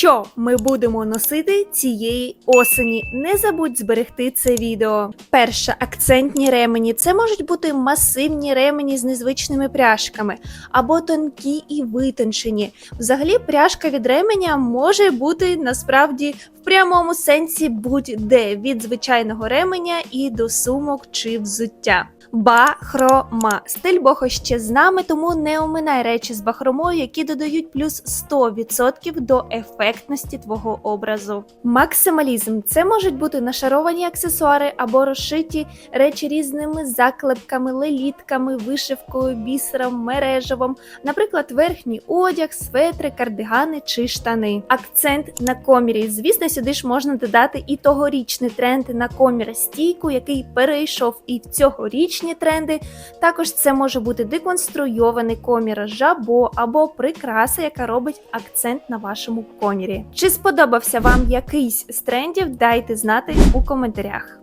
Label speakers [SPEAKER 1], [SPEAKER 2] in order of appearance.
[SPEAKER 1] Що ми будемо носити цієї осені? Не забудь зберегти це відео. Перше, акцентні ремені. Це можуть бути масивні ремені з незвичними пряжками або тонкі і витончені. Взагалі, пряжка від ременя може бути насправді в прямому сенсі будь-де від звичайного ременя і до сумок чи взуття. Бахрома. Стиль бохо ще з нами, тому не оминай речі з бахромою, які додають плюс 100% до ефектності твого образу. Максималізм це можуть бути нашаровані аксесуари або розшиті речі різними заклепками, лелітками, вишивкою, бісером, мережевом, наприклад, верхній одяг, светри, кардигани чи штани. Акцент на комірі. Звісно, сюди ж можна додати і тогорічний тренд на комір стійку, який перейшов і в цьогорічні тренди. Також це може бути деконструйований комір жабо або прикраса, яка робить акцент на вашому комірі. Чи сподобався вам якийсь з трендів? Дайте знати у коментарях.